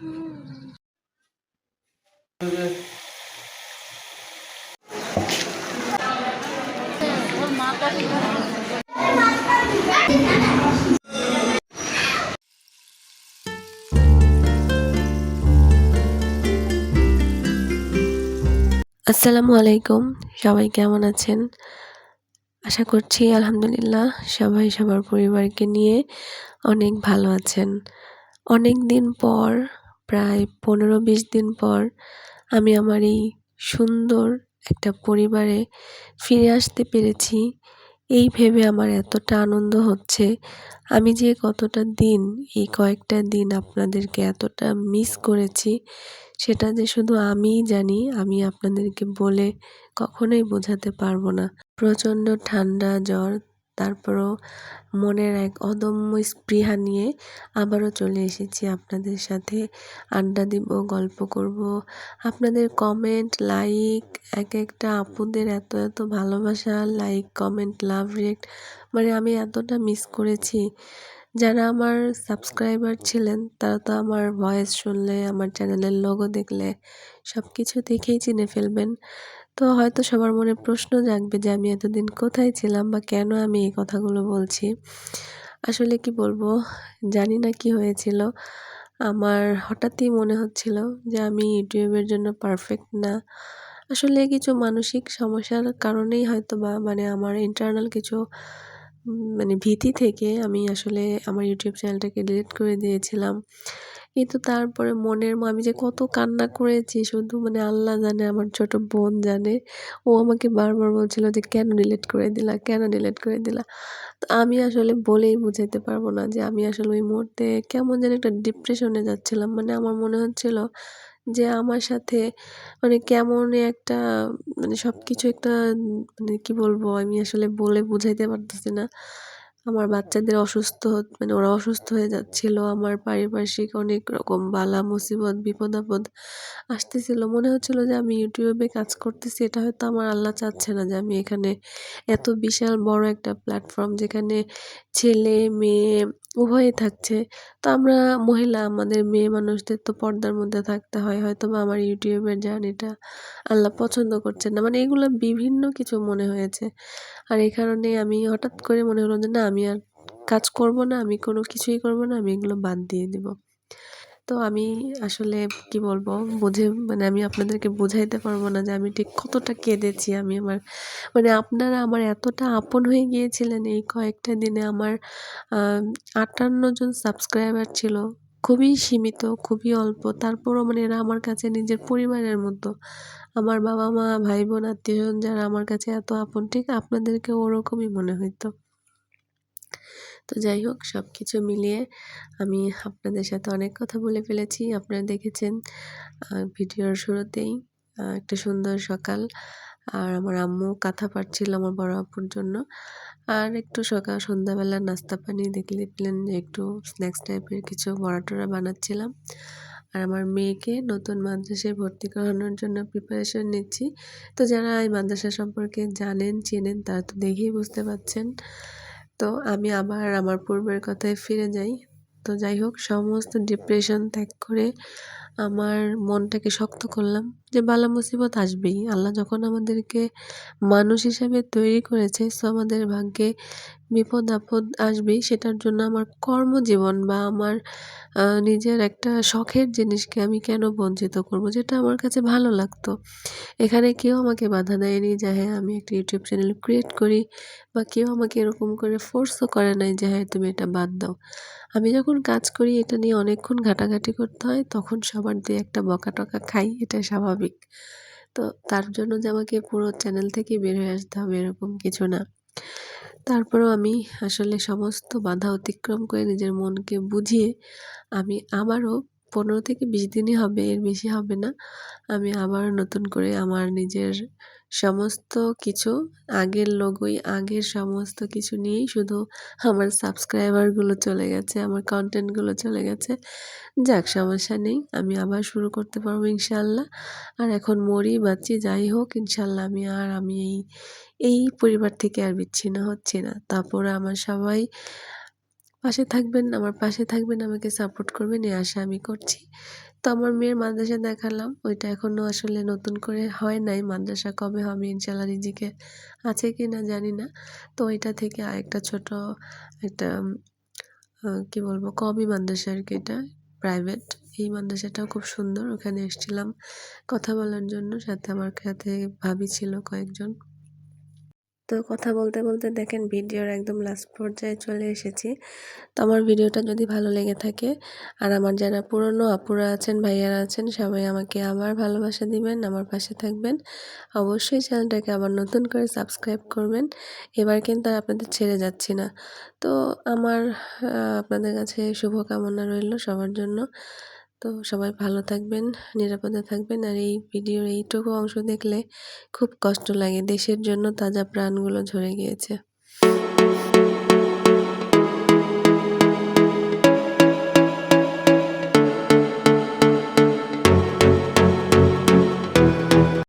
আসসালামু আলাইকুম, সবাই কেমন আছেন? আশা করছি আলহামদুলিল্লাহ সবাই সবার পরিবারকে নিয়ে অনেক ভালো আছেন। অনেক দিন পর প্রায় পনেরো বিশ দিন পর আমি আমার এই সুন্দর একটা পরিবারে ফিরে আসতে পেরেছি। এই ভেবে আমার এতটা আনন্দ হচ্ছে। আমি যে কতটা দিন, এই কয়েকটা দিন আপনাদেরকে এতটা মিস করেছি, সেটা যে শুধু আমিই জানি, আমি আপনাদেরকে বলে কখনোই বোঝাতে পারব না। প্রচণ্ড ঠান্ডা, জ্বর তারপরও মনের এক অদম্য স্পৃহা নিয়ে আবারও চলে এসেছি আপনাদের সাথে। আড্ডা দিব, গল্প করব। আপনাদের কমেন্ট লাইক এক একটা আপুদের এত এত ভালোবাসা লাইক কমেন্ট লাভ রিয়েক্ট মানে আমি এতটা মিস করেছি। যারা আমার সাবস্ক্রাইবার ছিলেন, তারা তো আমার ভয়েস শুনলে, আমার চ্যানেলের লোগো দেখলে সব কিছু দেখেই চিনে ফেলবেন। তো হয়তো সবার মনে প্রশ্ন জাগবে যে আমি এতদিন কোথায় ছিলাম বা কেন আমি এই কথাগুলো বলছি। আসলে কি বলব, জানি না কি হয়েছিল। আমার হঠাৎই মনে হচ্ছিল যে আমি ইউটিউবের জন্য পারফেক্ট না। আসলে কিছু মানসিক সমস্যার কারণেই হয়তো বা মানে আমার ইন্টারনাল কিছু মানে ভীতি থেকে আমি আসলে আমার ইউটিউব চ্যানেলটাকে ডিলিট করে দিয়েছিলাম। কিন্তু তারপরে মনের আমি যে কত কান্না করেছি, শুধু মানে আল্লাহ জানে, আমার ছোট বোন জানে। ও আমাকে বারবার বলছিল যে, কেন ডিলিট করে দিলা? কেন ডিলিট করে দিলা? তো আমি আসলে বলেই বুঝাইতে পারব না যে, আমি আসলে ওই মুহূর্তে কেমন যেন একটা ডিপ্রেশনে যাচ্ছিলাম। মানে আমার মনে হচ্ছিল যে, আমার সাথে মানে কেমন একটা মানে সব কিছু একটা মানে কি বলব, আমি আসলে বলে বুঝাইতে পারতেছি না। আমার বাচ্চাদের অসুস্থ মানে ওরা অসুস্থ হয়ে যাচ্ছিল, আমার পারিপার্শ্বিক অনেক রকম বালা, মুসিবত বিপদ আপদ আসতেছিল। মনে হচ্ছিল যে আমি ইউটিউবে কাজ করতেছি, এটা হয়তো আমার আল্লাহ চাচ্ছে না যে আমি এখানে এত বিশাল বড় একটা প্ল্যাটফর্ম যেখানে ছেলে, মেয়ে উভয়ে থাকছে। তো আমরা মহিলা, আমাদের মেয়ে মানুষদের তো পর্দার মধ্যে থাকতে হয় হয়তো বা আমার ইউটিউবের জার্নিটা আল্লাহ পছন্দ করছেন না। মানে এগুলো বিভিন্ন কিছু মনে হয়েছে। আর এই কারণে আমি হঠাৎ করে মনে হলো যে না আমি আর কাজ করব না, আমি কোনো কিছুই করব না, আমি এগুলো বাদ দিয়ে দেব। তো আমি আসলে কি বলব, বুঝে মানে আমি আপনাদেরকে বোঝাইতে পারব না যে আমি ঠিক কতটা কেঁদেছি আমি আমার মানে আপনারা আমার এতটা আপন হয়ে গিয়েছিলেন এই কয়েকটা দিনে আমার আটান্ন জন সাবস্ক্রাইবার ছিল, খুবই সীমিত, খুবই অল্প, তারপরও মানে এরা আমার কাছে নিজের পরিবারের মতো। আমার বাবা মা, ভাই বোন আত্মীয়স্বজন যারা আমার কাছে এত আপন, ঠিক আপনাদেরকে ওরকমই মনে হইতো। তো যাই হোক সব কিছু মিলিয়ে আমি আপনাদের সাথে অনেক কথা বলে ফেলেছি। আপনারা দেখেছেন ভিডিওর শুরুতেই একটা সুন্দর সকাল। আর আমার আম্মু কাঁথা পাড়ছিল আমার বড় আপুর জন্য। আর একটু সকাল, সন্ধ্যাবেলা নাস্তা পানি দেখলে পেলেন যে একটু স্ন্যাক্স টাইপের কিছু বড়া টড়া বানাচ্ছিলাম। আর আমার মেয়েকে নতুন মাদ্রাসায় ভর্তি করানোর জন্য প্রিপারেশন নিচ্ছি। তো যারা এই মাদ্রাসা সম্পর্কে জানেন, চেনেন, তারা তো দেখেই বুঝতে পারছেন। তো আমি আবার আমার পূর্বের কথায় ফিরে যাই। তো যাই হোক, সমস্ত ডিপ্রেশন ত্যাগ করে আমার মনটাকে শক্ত করলাম যে বালা মুসিবত আসবেই। আল্লাহ যখন আমাদেরকে মানুষ হিসাবে তৈরি করেছে, সো আমাদের ভাগ্যে বিপদ, আপদ আসবেই, সেটার জন্য আমার কর্মজীবন বা আমার নিজের একটা শখের জিনিসকে আমি কেন বঞ্চিত করব? যেটা আমার কাছে ভালো লাগতো। এখানে কেউ আমাকে বাধা দেয়নি যে হ্যাঁ আমি একটা ইউটিউব চ্যানেল ক্রিয়েট করি। বা কেউ আমাকে এরকম করে ফোর্সও করে নাই যে হ্যাঁ তুমি এটা বাদ দাও। আমি যখন কাজ করি, এটা নিয়ে অনেকক্ষণ ঘাটাঘাটি করতে হয়, তখন সবার দিয়ে একটা বকা টকা খাই, এটা স্বাভাবিক। তো তার জন্য যে আমাকে পুরো চ্যানেল থেকে বের হয়ে আসতে হবে এরকম কিছু না। তারপরেও আমি আসলে সমস্ত বাধা অতিক্রম করে নিজের মনকে বুঝিয়ে আমি আবারও পনেরো থেকে বিশ দিনই হবে, এর বেশি হবে না। আমি আবার নতুন করে আমার নিজের সমস্ত কিছু, আগের লোগোই আগের সমস্ত কিছু নিয়েই শুধু আমার সাবস্ক্রাইবারগুলো চলে গেছে, আমার কন্টেন্টগুলো চলে গেছে। যাক, সমস্যা নেই, আমি আবার শুরু করতে পারব ইনশাল্লাহ আর এখন মরি বাচ্চি যাই হোক ইনশাল্লাহ আমি আর আমি এই এই পরিবার থেকে আর বিচ্ছিন্ন হচ্ছি না। তারপরে আমার সবাই পাশে থাকবেন, আমার পাশে থাকবেন, আমাকে সাপোর্ট করবেন, এই আশা আমি করছি। তো আমার মেয়ের মাদ্রাসা দেখালাম, ওইটা এখনও আসলে নতুন করে হয় নাই, মাদ্রাসা কবে হবে ইনশাল্লাহ রিজিকে আছে কি না জানি না। তো ওইটা থেকে আরেকটা ছোট একটা কি বলব, কমই মাদ্রাসা আর কি এটা প্রাইভেট এই মাদ্রাসাটাও খুব সুন্দর, ওখানে এসেছিলাম কথা বলার জন্য, সাথে আমার সাথে ভাবি ছিল কয়েকজন। তো কথা বলতে বলতে দেখেন ভিডিওর একদম লাস্ট পর্যায়ে চলে এসেছি। তো আমার ভিডিওটা যদি ভালো লেগে থাকে আর আমার যারা পুরনো আপুরা আছেন, ভাইয়ারা আছেন, সবাই আমাকে আবার ভালোবাসা দিবেন, আমার পাশে থাকবেন। অবশ্যই চ্যানেলটাকে আবার নতুন করে সাবস্ক্রাইব করবেন। এবার কিন্তু আর আপনাদের ছেড়ে যাচ্ছি না। তো আমার আপনাদের কাছে শুভকামনা রইল সবার জন্য। তো সবাই ভালো থাকবেন, নিরাপদে থাকবেন। আর এই ভিডিওর এইটুকু অংশ দেখলে খুব কষ্ট লাগে, দেশের জন্য তাজা প্রাণগুলো ঝরে গিয়েছে।